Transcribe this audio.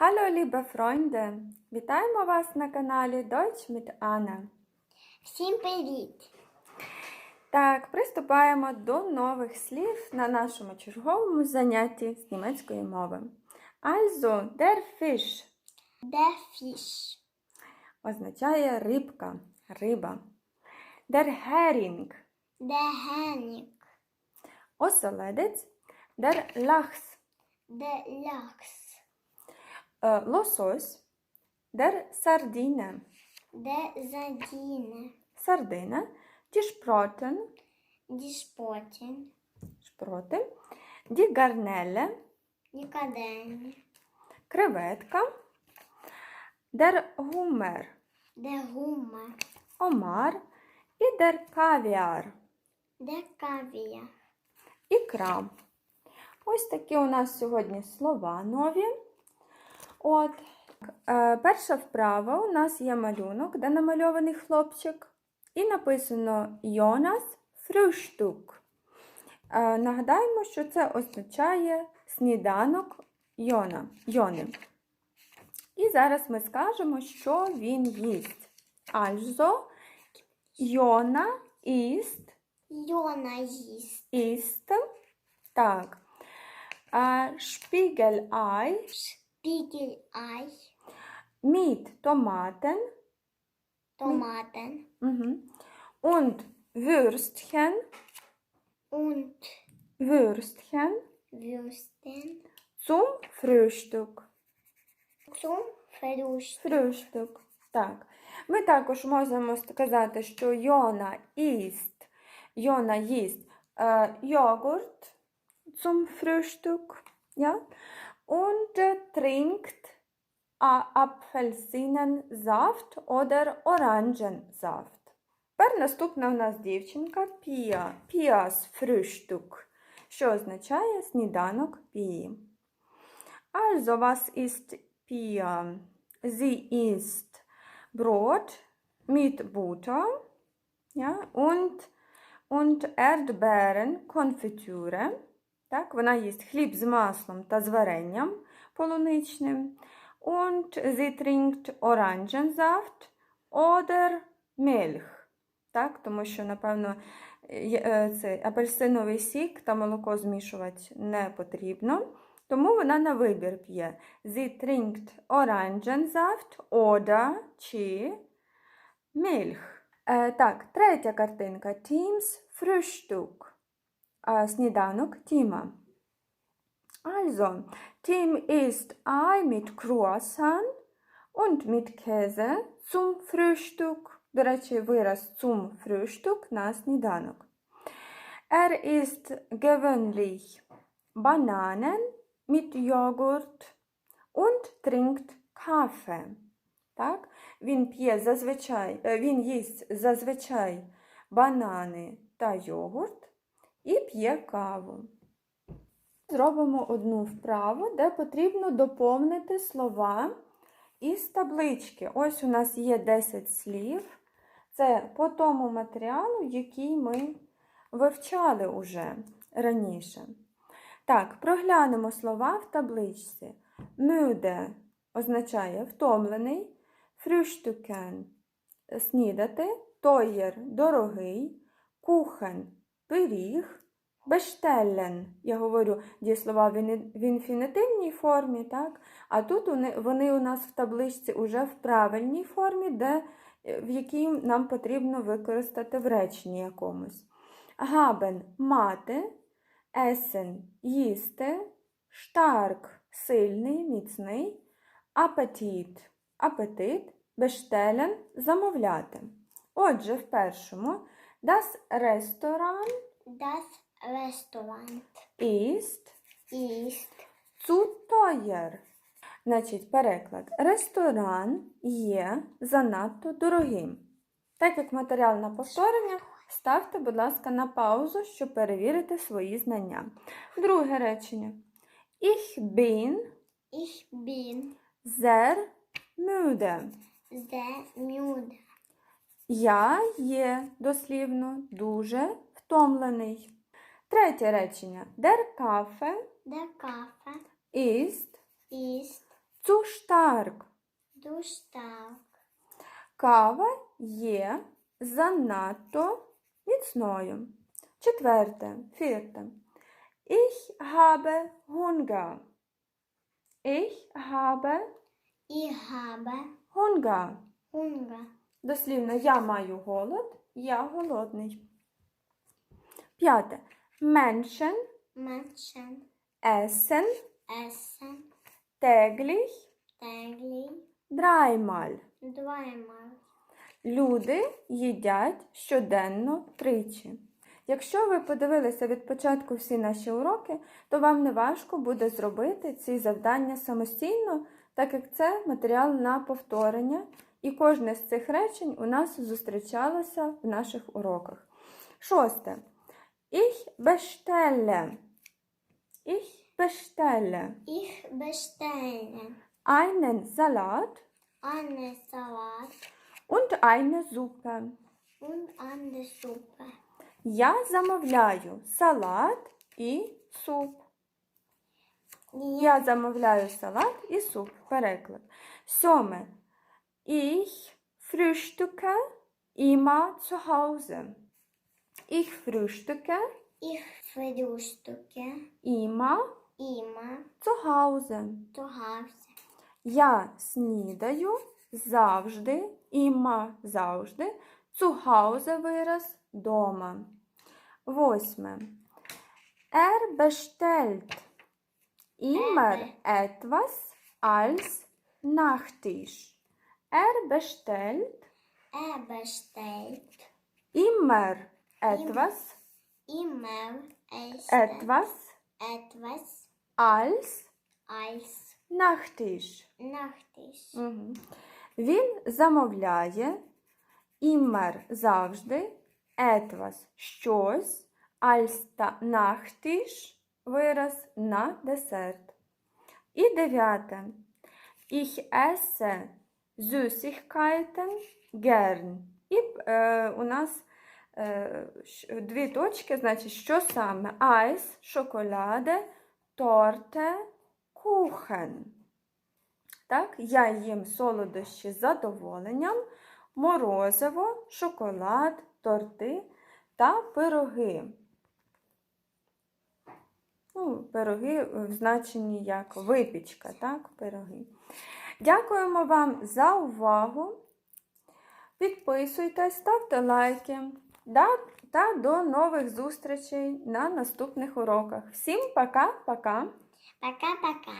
Hallo, liebe Freunde! Вітаємо вас на каналі Deutsch mit Anna. Всім привіт! Так, приступаємо до нових слів на нашому черговому занятті з німецької мови. Also, der Fisch Der Fisch. означає рибка, риба. Der Hering Der Hennig. оселедець. Der Lachs Der Lachs. Е, лосось. Der Sardine Der Sardine. сардина. Die Sprotten Die Spotten. шпроти. Die Garnele Die Kadenne. креветка. Der Hummer Der Hummer. омар. І der Kaviar Der Kaviar. ікра. Ось такі у нас сьогодні слова нові. От. Е, перша вправа у нас є малюнок, де намальований хлопчик. І написано Йонас Frühstück. Е, нагадаємо, що це означає сніданок Йона, Йони. І зараз ми скажемо, що він їсть. Also, Йона ist Jona ist. ist, так, äh, Spiegelei Spiegelei. mit Tomaten Tomaten. mhm, und Würstchen, Und Würstchen Würsten. zum Frühstück. Zum Frühstück. Frühstück. Так. Ми також можемо сказати, що Йона їсть, Йона їсть äh, Joghurt zum Frühstück, ja? und äh, trinkt äh, Apfelsinensaft oder Orangensaft. Тепер наступна у нас дівчинка Пія. Піас Frühstück, що означає сніданок Пії. Also, was ist Pia? Sie isst Brot mit Butter ja, und, und Erdbeerenkonfitüre. Так, вона їсть хліб з маслом та з варенням полуничним. Und sie trinkt Orangensaft oder Milch. Так, тому що, напевно, е, цей апельсиновий сік та молоко змішувати не потрібно. Тому вона на вибір п'є. Sie trinkt Orangensaft oder чи Milch. Е, так, третя картинка. Teams Frühstück. Е, сніданок Тіма. Also, Tim isst Ei mit Croissant und mit Käse zum Frühstück. До речі, вираз zum Frühstück на сніданок. Er isst gewöhnlich Bananen mit Joghurt und trinkt Kaffee. Так? Він п'є зазвичай, е, він їсть зазвичай банани та йогурт і п'є каву. Зробимо одну вправу, де потрібно доповнити слова із таблички. Ось у нас є 10 слів. Це по тому матеріалу, який ми вивчали уже раніше. Так, проглянемо слова в табличці. Müde означає втомлений, frühstücken – снідати, тойер дорогий, кухен пиріг, bestellen – я говорю дієслова в інфінітивній формі, так? а тут вони, у нас в табличці уже в правильній формі, де, е, в якій нам потрібно використати в реченні якомусь. Haben – мати, Essen – їсти, stark – сильний, міцний, апетит – апетит, bestellen – замовляти. Отже, в першому das Restaurant Das Restaurant ist ist zu teuer. Значить, переклад. Ресторан є занадто дорогим. Так як матеріал на повторення, ставте, будь ласка, на паузу, щоб перевірити свої знання. Друге речення. Ich bin Ich bin sehr müde. sehr müde. Я є дослівно дуже втомлений. Третє речення. Der Kaffee Der Kaffee ist ist zu Устав. Кава є занадто міцною. Четверте. Vierte. Ich habe Hunger. Ich habe Ich habe Hunger. Hunger. Дослівно, я маю голод, я голодний. П'яте. Menschen Menschen essen essen täglich täglich dreimal. zweimal. Люди їдять щоденно тричі. Якщо ви подивилися від початку всі наші уроки, то вам не важко буде зробити ці завдання самостійно, так як це матеріал на повторення, і кожне з цих речень у нас зустрічалося в наших уроках. Шосте. Ich bestelle. Ich bestelle Ich bestelle einen Salat einen Salat und eine Suppe. und eine Suppe. Я замовляю салат і суп. Я замовляю салат і суп. Переклад. Сьоме. Ich frühstücke immer zu Hause. Ich frühstücke Ich frühstücke immer immer zu Hause. zu Hause. Я снідаю завжди, іма завжди. Zu Hause вираз дома. Восьме. Er bestellt immer etwas als Nachtisch. Er bestellt Er bestellt immer etwas, immer es etwas etwas als als Nachtisch. Nachtisch. Мгм. Він замовляє імер завжди, етвас щось, als та нахтіш вираз на десерт. І дев'яте. Ich esse Süßigkeiten gern. І е, у нас е, дві точки, значить, що саме? Айс, шоколаде, торте, кухен. Так, я їм солодощі з задоволенням, морозиво, шоколад, торти та пироги. Ну, пироги в значенні як випічка, так, пироги. Дякуємо вам за увагу. Підписуйтесь, ставте лайки. Да, та до нових зустрічей на наступних уроках. Всім пока-пока! Пока-пока.